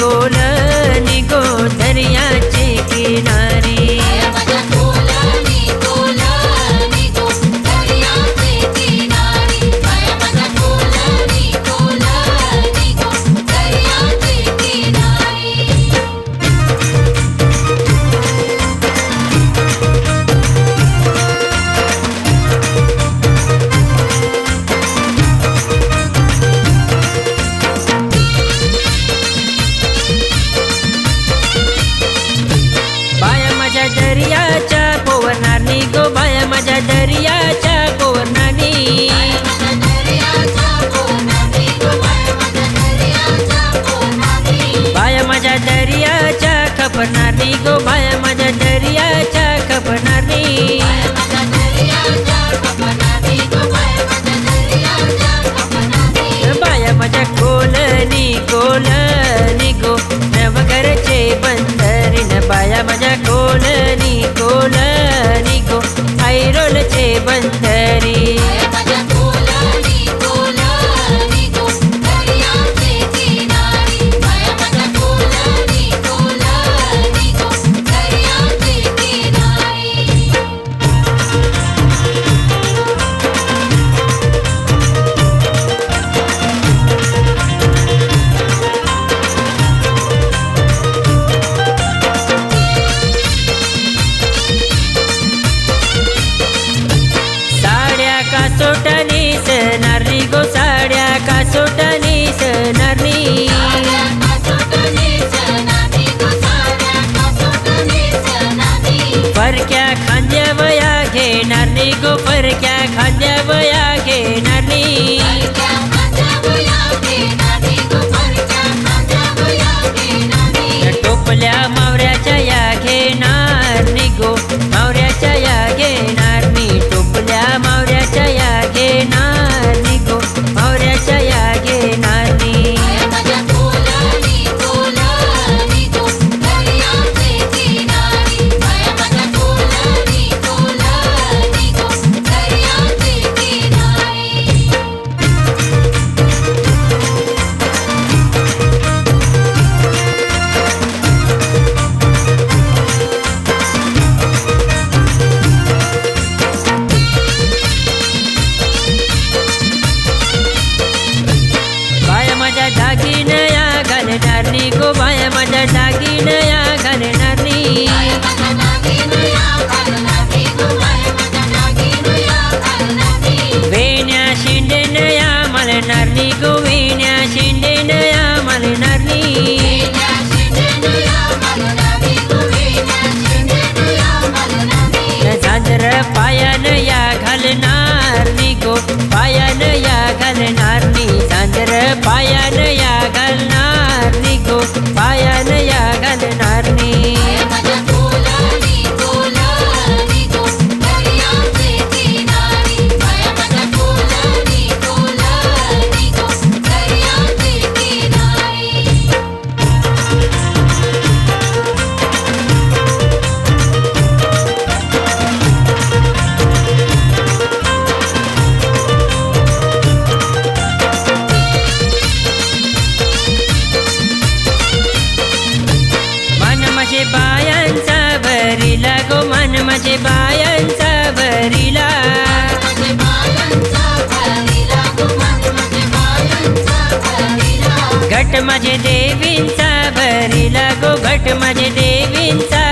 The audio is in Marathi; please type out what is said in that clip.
गोल निगो दर्याचे गोदर्यािणा दरिया ederken kader go माझे देवींचा भरीला गोभट माझे देवींचा.